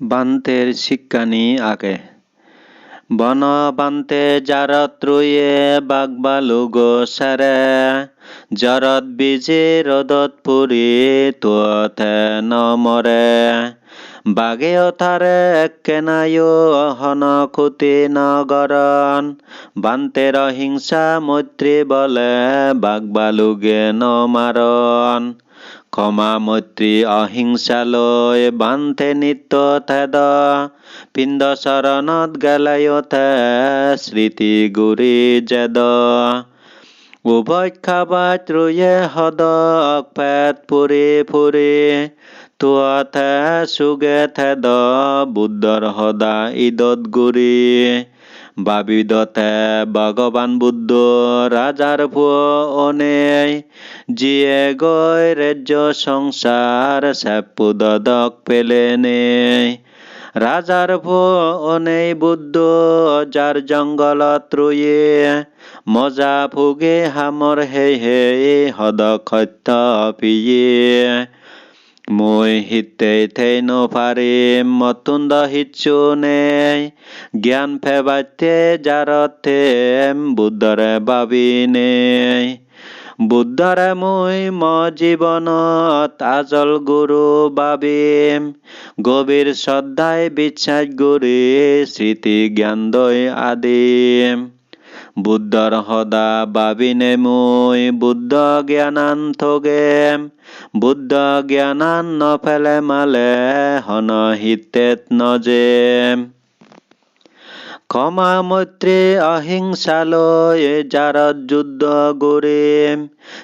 বান্তের শিক্ষানি আগে বন বান্তে জারত রুয়ে বাগবালুগ সারে, জরত বিজে রদত পুরি তুয়থে নমরে। বাগে অথারে কেনায়ো হন খুতি নগরন বান্তের হিংসা মৈত্রী বলে বাগবালুগে নমারণ। ক্ষমা মৈত্রী অহিংসালৈ বান্ধে নিত্য থেদ। পিণ্ড চৰণত গেলায়তে স্মৃতি গুৰি জেদ। উভক্ষাবাত ৰুয়ে সদ পেট পুৰি ফুৰি। তুৱাতে চুগে থেদ, বুদ্ধৰ সদা ঈদত গুৰি। বাবিদতে ভগৱান বুদ্ধ ভুৱ অনেই যিয়ে গৈ ৰাজ্য সংসাৰ চেপুদক পেলেনে। ভুৱ অনেই বুদ্ধ যাৰ জংঘলত ৰুয়ে মজা ফুগে হামৰ হে হে সদক সত্য পিয়ে। থেই নপাৰিম মতুন্দ হিচ্ছুনে জ্ঞান ফেবাতে জাৰতে বুদ্ধৰে বাবিনে বুদ্ধৰে মই ম জীৱনত আজল গুৰু বাবিম। গভীৰ শ্ৰদ্ধাই বিশ্বাস গুৰি স্মৃতি জ্ঞান দৈ আদিম। বুদ্ধৰ সদা বাবিনে মই, বুদ্ধ জ্ঞানান্থগেম। বুদ্ধ জ্ঞানান নফেলে মালে হন হিতেত নজেম ক্ষমা মৈত্রী অহিংসালৈ জাৰত যুদ্ধ গুৰিম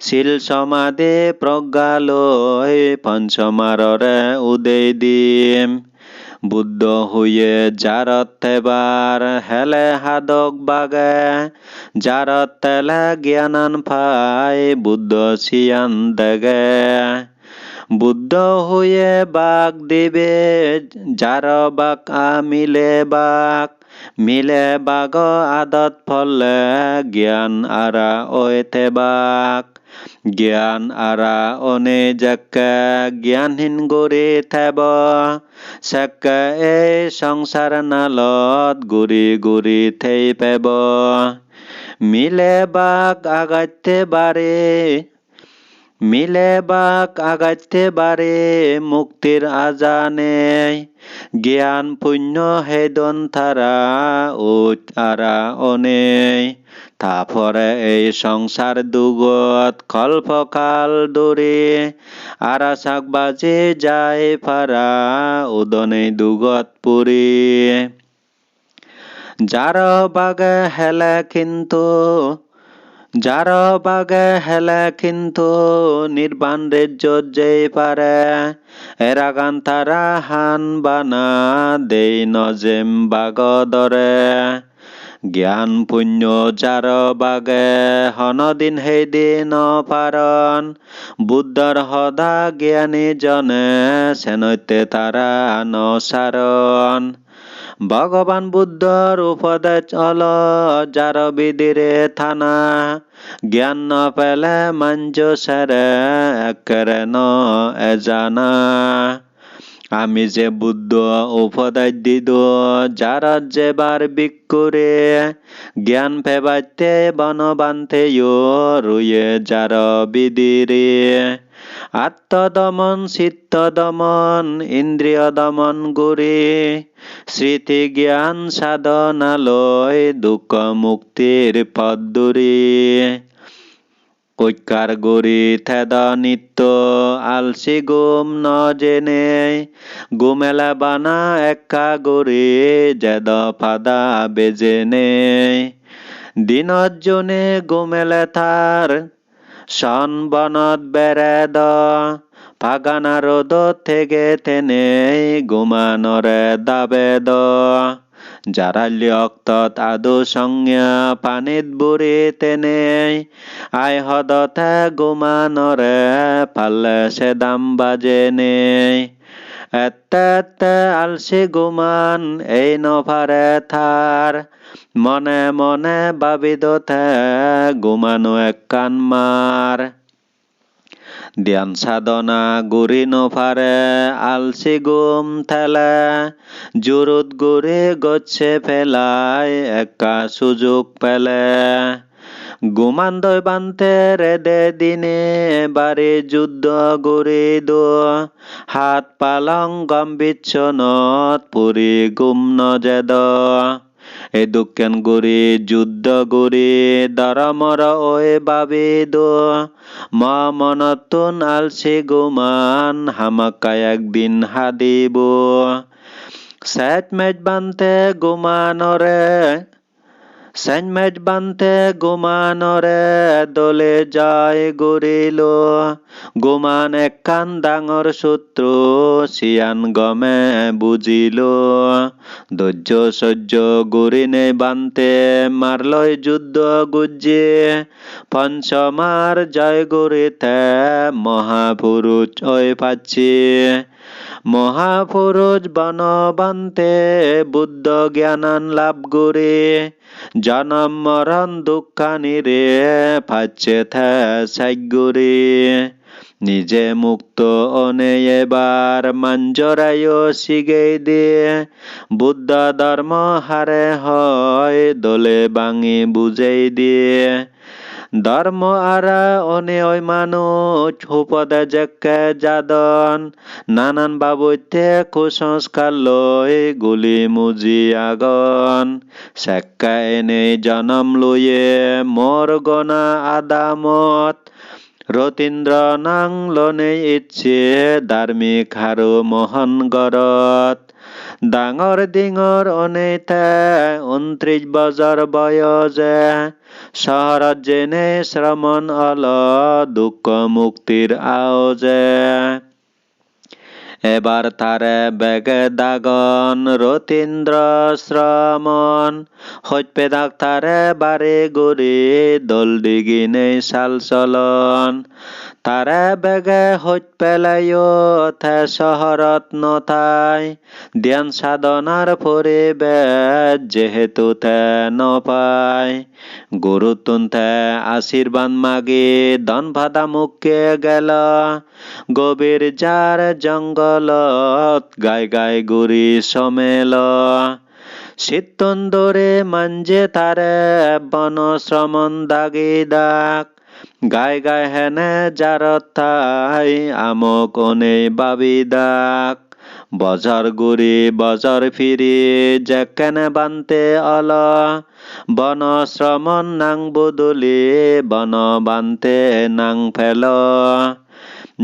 শিল সমাধি প্ৰজ্ঞালৈ পঞ্চমাৰৰে উদয় দিম। বুদ্ধ হুয়ে জাৰত থেবাৰ হেলে সাধক বাগে। জাৰত তেলে জ্ঞানান ফাই বুদ্ধ চিয়ান দেগে। বুদ্ধ হুয়ে বাক দিবে যাৰ বাক আমিলে বাক। মিলে বাগ আদত ফলে জ্ঞান আৰা ঐতে বাক। জ্ঞান আরা অনে যাকে জ্ঞানহীন গুৰি থাব সাক্কা এ সংসার নালত গুৰি গুৰি থেই পাব মিলে বাক আগাইতে বাৰে মিলে বাক আগাইতে বাৰে মুক্তিৰ আজানে। জ্ঞান, পুণ্য, হেদন থাৰা উত আৰা অনেই। তাফরে এই সংসার দুগত কল্পকাল দূরে আরা শাক বাজে যায় ফারা উদনে দুগত পুরী। যার বাগে হেলে কিন্তু যার বাগে হেলে কিন্তু নির্বাণ রেজ্জত যেই পারে, এরাগান তারা হান বানা দেই নজেম বাগ দরে। জ্ঞান পুণ্য যাৰ বাগে হনদিন সেইদিন পাৰণ বুদ্ধৰ সদা জ্ঞানী জনে চেনৈতে তাৰা নচাৰণ ভগৱান বুদ্ধর উপদে চল যার বিদিরে থানা। জ্ঞান ন পেলে চেৰে একেৰে ন এজানা আমি যে বুদ্ধ উপদেশ দিদ যাৰত যেবাৰ বিকুৰে জ্ঞান ফেবাইতে বনবান্তে ৰুয়ে যাৰ বিদিৰে আত্মদমন চিত্ত দমন ইন্দ্ৰিয় দমন গুৰি স্মৃতি জ্ঞান সাধনালৈ দুঃখ মুক্তিৰ পদুৰী কৈকাৰ গুৰি থেদ নিত্য আলচি গুম নজেনে গুমেলা বানা একা গুৰি জেদ ফাদা বেজেনে। দিনত জোনে গুমেলে থাৰ চন বনত বেৰেদ, ফাগানা ৰ'দত থেকে তেনে গুমানৰে দাবেদ। জাৰালি অক্তত আদু সংজ্ঞা পানীত বুৰি তেনে। আই সদতে গুমানৰে পালে চেদাম বাজেনে এতে আলচি গুমান এই নভাৰে থাৰ মনে মনে বাবিদতে গুমানো এক কান মাৰ ধ্যান সাধনা গুৰি নফাৰে আলচি গুম থেলে। জোৰত গুৰি গছে পেলাই একা সুযোগ পেলে। গুমান্দই বান্তে রেদে দিনে, বারে যুদ্ধ গড়ে দো। হাত পালং গম বিচ্ছনত পুরি গুম নজেদ এ দুঃখেন যুদ্ধ যুদ্ধ দারা মরা ওয়ে বাবে দো। মা মনতন আলছে গোমান হামাকায় একদিন হাদিব। চেট মেট বান্তে গুমানৰে চেনমেট বান্তে গুমানৰে দলে যায় গুৰিল গুমান একান ডাঙৰ শত্ৰু চিয়ান গমে বুজিল ধৈৰ্য সহ্য গুৰিনে বান্তে মারলয় যুদ্ধ গুজ্জে পঞ্চমার জয় গুরিতে মহাপুরুষ ওই পাচ্ছি। মহাপুরুষ বনবান্তে বুদ্ধ জ্ঞানান লাভ করে। জনম মরণ দুঃখানিরে পাচ্ছে থে সাইগুরে নিজে মুক্ত অনে এবার মঞ্জরায় শিগে দিয়ে বুদ্ধ ধর্ম হারে হয় দলে বাঙি বুঝেই দিয়ে ধর্ম আরা অনে ওই মানুষ উপদে জেকে যাদন। নানান বাবুতে কুসংস্কার লই গুলি মুজি আগন। সেক্কা এনে জনম লইয়ে মোর গনা আদামত। রতীন্দ্র নাং লনে ইচ্ছে ধার্মিক হারু মোহন গরত। ডাঙৰ ডিঙৰ অনেতে ঊনত্ৰিশ বছৰ বয়সে চহৰত যেনে শ্ৰমণ অল দুঃখ মুক্তিৰ আওজে। এবার তারে বেগে দাগন রতীন্দ্র শ্রমণ হইপে ডাক্তারে বারে গরি দল দিগিনে চাল চলন। তাৰে বেগে সৈত পেলাইও থে চহৰত নথাই ধ্যান সাধনাৰ পৰিবেশ যেহেতু থে নপায় গুৰুতুন থে আশীৰ্বাদ মাগি ধন ভাদা মুখে গেল। গভীর যার জঙ্গলত গাই গাই গুৰি সমেল। চিত্তন্দরে মাঞ্জে তারে বন শ্রমণ দাগি দাগ গাই গাই হেনে আমক অনে বাবি দাগ বজাৰ গুৰি বজাৰ ফিৰি যেকেনে বান্তে অল। বন শ্ৰমণ নাং বদলি, বন বান্তে নাং ফেল।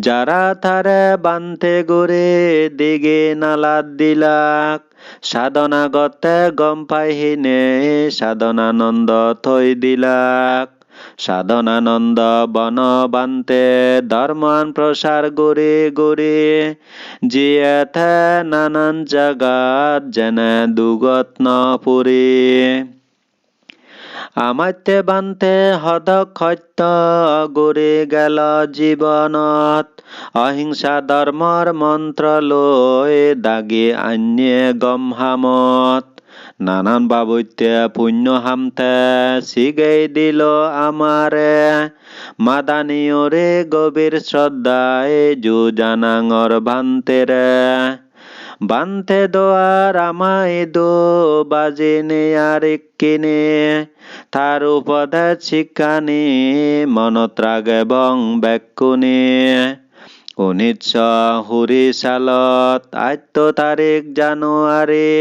যারা তারে বান্তে গুরে দিগে নালাদ দিলাক। সাধনা গতে গম পাইহিনে সাধনানন্দ থৈ দিলাক। সাধনানন্দ বন বান্তে ধর্মান প্রসার গরে গরে। জিয়েথে নানান জাগাত যেনে দুগত নপুরে আমাতে বান্তে সদক সত্য গৰে গেল জীৱনত অহিংসা ধৰ্মৰ মন্ত্ৰ লৈ দাগি আন্যে গম হামত নানান বাবৈতে পুণ্য হামতে চিগেই দিল আমারে। মাদানীয়রে গভীর শ্রদ্ধায় যুজানাঙর ভান্তেরে। বান্তে দোয়ার আমায় দো বাজে নে আর কিনে তার উপদেশ শিক্ষানি মনত্রাগ এবং ব্যাকুনি। উনিশশ হুরি সালত আত্য তারিখ জানুয়ারি।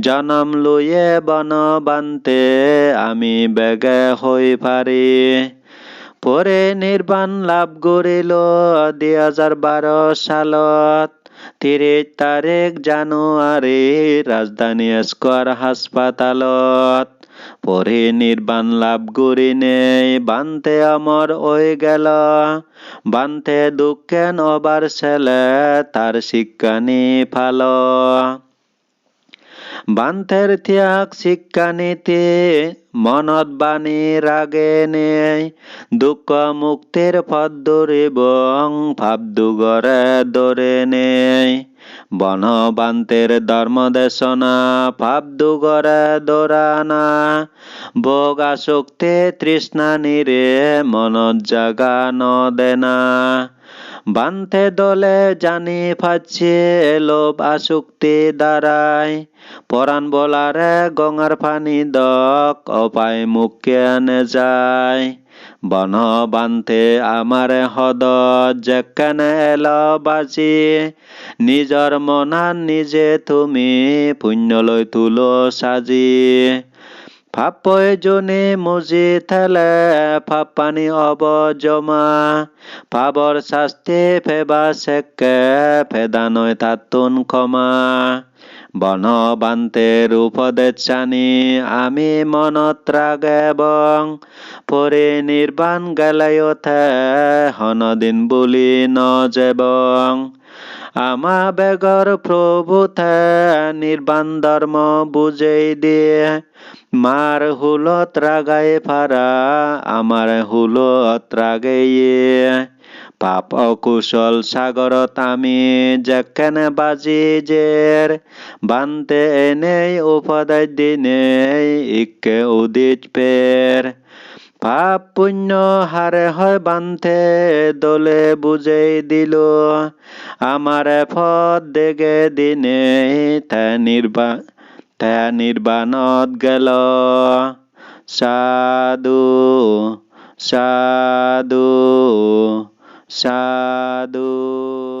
জনম লুয়ে বন বান্তে আমি বেগে হৈ পাৰি পরে নির্বাণ লাভ করিল দুই হাজার বারো সালত। তিরিশ তারিখ জানুয়ারি, রাজধানী স্কোয়ার হাসপাতালত। পরে নির্বাণ লাভ করি নেই, বান্তে অমর ওই গেল। বান্তে দুঃখেন অবার ছেলে, তার শিক্ষানি ফাল বান্তের ত্যাগ শিক্ষানীতি মনত বাণী রাগে নেই। দুঃখ মুক্তির পদ এবং ভাব দুগরে দরে নেই। বনবান্তের ধর্ম দেশনা ভাব দুগরে দোরানা। ভোগ আসক্তি তৃষ্ণা নিরে মন জাগা নদেনা বান্তে দলে জানি পাচ্ছে লোভ আসক্তি দ্বারায় পরাণ বলারে গঙার পানি দক, অপায় মুখে আনে যায়। বন বান্তে আমারে হদ যেখানে এল বাজি। নিজৰ মনাত নিজে তুমি পুণ্যলৈ তুলো সাজি। ভাব প্ৰয়োজনে মুজি থেলে ভাব পানী অব জমা ভাবৰ শাস্তি ফেবা চেকে ফেদা নয় তাতুন ক্ষমা। বন বান্তের উপদেশ জানি আমি মনত রাগে এবং পরে নির্বাণ গেলায়তে, হনদিন বুলি ন যেবং আমা বেগর প্ৰভুতে নিৰ্বাণ ধৰ্ম বুজেই দিয়ে। মার হুলত রাগাই ফারা, আমার হুলত রাগেয়ে পাপ অকুশল সাগরত আমি যেখানে বাজি জের। বানতে এনেই উপদায় দিনে ইকে উদিত পের। পাপ পুণ্য হারে হয় বান্ধে, দলে বুঝেই দিল। আমার পথ দেগে দিনে তা নির্বা, তা নির্বাণত গেল। সাধু সাধু সাধু।